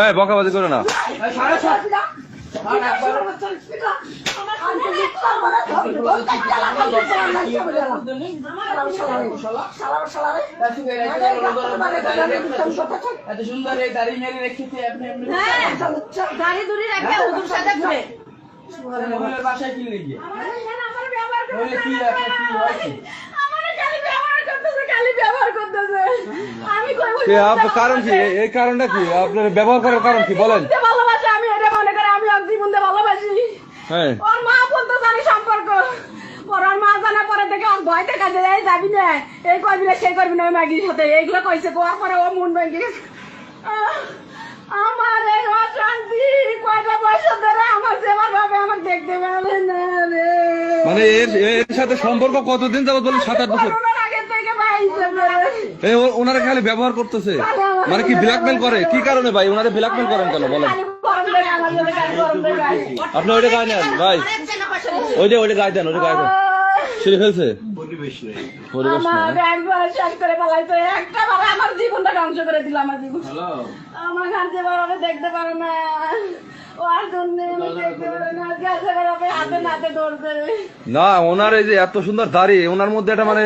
এই বকাবাজি করো না। এত সুন্দর দাড়ি মেরে রেখেছে আপনি আপনি হ্যাঁ, বাসায় কি আপনার আমি কই কারণ কি? এই- কারণটা কি? আপনার ব্যবহার করার কারণ কি? বলেন। ভালোবাসি আমি এটা মনে করে আমি এক জীবন দিয়ে ভালোবাসি। হ্যাঁ। ওর মা বলতে জানি সম্পর্ক। ওর মা জানার পরে থেকে ওর ভয় থেকে যে এই যাবি না এই করবি না সেই করবি না ওই মাগির সাথে। এইগুলো কইছে কোয়ার পরে ও মন ভেঙে গেছে। আমার এই অশান্তি কয়টা বছর ধরে আমার ভাবে দেখতে পারে না রে। মানে এর এর সাথে সম্পর্ক কতদিন যাবত বলেন? সাত আট বছর করোনার আগে থেকে পাইছে রে। এই ওনারা খালি ব্যবহার করতেছে। মানে কি ব্ল্যাকমেল করে? কি কারণে ভাই? ওনারা ব্ল্যাকমেল করেন কেন? বলেন। আপনি ওইটা গায়ে নেন ভাই। ওইটা ওইটা গায়ে দেন ওইটা গায়ে দেন। ছিঁড়ে ফেলছে? পরিবেশ আমার নেই একবার শেষ করে ফেলাইছে একটা বার আমার জীবনটা ধ্বংস করে দিল আমার জীবন। আমার ঘর যে দেখতে পারো না। ও না ওনার এই যে এত সুন্দর দাড়ি ওনার মধ্যে একটা মানে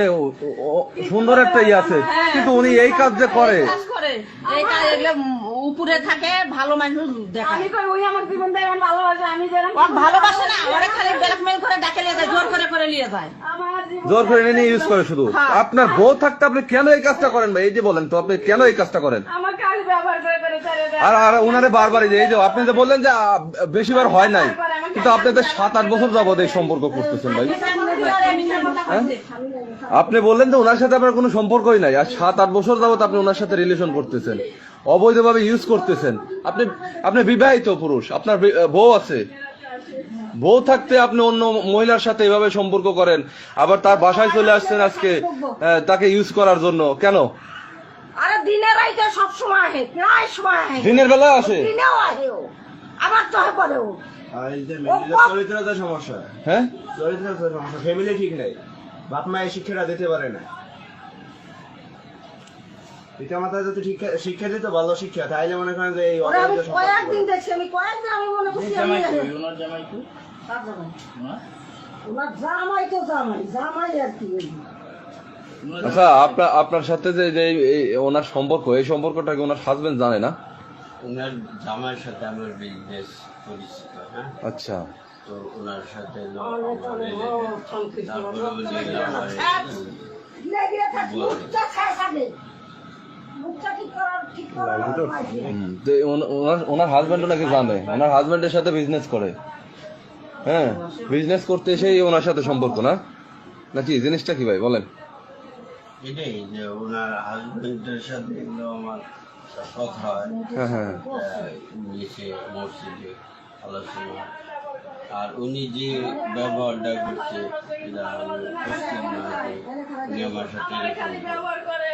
সুন্দর একটা ইয়ে আছে। কিন্তু উনি এই কাজ যে করে। কাজ করে। এই কাজ এগুলো উপরে থাকে ভালো মানুষ দেখায়। আমি কই ওই আমার জীবন দেয় আমার ভালোবাসে আমি যেরকম ভালোবাসে না ওরা খালি ব্ল্যাকমেল করে ডাকে নিয়ে যায় জোর করে করে নিয়ে যায়। জোর করে এনে ইউজ করে শুধু। আপনার বউ থাকতে আপনি কেন এই কাজটা করেন ভাই? এই যে বলেন তো আপনি কেন এই কাজটা করেন? আমার কাজ ব্যবহার করে করে ছেড়ে দেয় আর আর এই যে আপনি যে বললেন যে হয় নাই, কিন্তু সাত আট বছর এই সম্পর্ক করতেছেন ভাই। হ্যাঁ? আপনি বললেন যে ওনার সাথে আপনার কোনো সম্পর্কই নাই, আর সাত আট বছর আপনি ওনার সাথে রিলেশন করতেছেন, অবৈধভাবে ইউজ করতেছেন। আপনি আপনি বিবাহিত পুরুষ, আপনার বউ আছে। বউ থাকতে আপনি অন্য মহিলার সাথে এভাবে সম্পর্ক করেন, আবার তার বাসায় চলে আসছেন আজকে তাকে ইউজ করার জন্য। কেন? আরে দিনে রাইতে সব সময় আহে প্রায় সময় আহে। দিনের বেলায় আসে? দিনেও আহে ও। আবার তো পরে ও চরিত্রতা সমস্যা। হ্যাঁ? চরিত্রতা সমস্যা। ফ্যামিলি ঠিক নেই। বাপ মা শিক্ষাটা দিতে পারে না। পিতামাতা যদি শিক্ষা শিক্ষা দিত ভালো শিক্ষা। তাইলে মনে করেন যে এই আমি অবৈধ কয়েকদিন দেখছি আমি কয়েকদিন আমি মনে করছি আমি জামাই ওনার জামাই? ওনার? তো জামাই জামাই আর কি আচ্ছা আপনার আপনার সাথে যে যে ওনার সম্পর্ক এই সম্পর্কটা কি ওনার হাজবেন্ড জানে না? ওনার জামাইয়ের সাথে আমার বিজনেস পরিচিত হ্যাঁ? আচ্ছা। তো ওনার সাথে ওন- ওনার ওনার হাজবেন্ডও নাকি জানে? ওনার হাজবেন্ডের সাথে বিজনেস করে। হ্যাঁ? বিজনেস করতে এসেই ওনার সাথে সম্পর্ক না? নাকি? জিনিসটা কি ভাই? বলেন। এটাই যে ওনার হাজবেন্ডের সাথে এগুলো আমার কথা হয়। হ্যাঁ হ্যাঁ। মসজিদে আলোচনা। আর উনি যে ব্যবহারটা করছে এটা আমি বুঝতাম না যে উনি আমার সাথে এরকম ব্যবহার করে।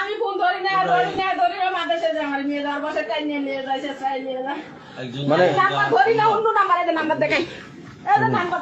আমি ফোন ধরি না ধরি না ধরি না মাদ্রাসা যায় আমার মেয়ে যাওয়ার বাসায় টাইম নিয়ে নিয়ে যায় চাই নিয়ে যায় মানে- ধরি না অন্য নাম্বারে নাম্বার দেখাই। এই নাম্বার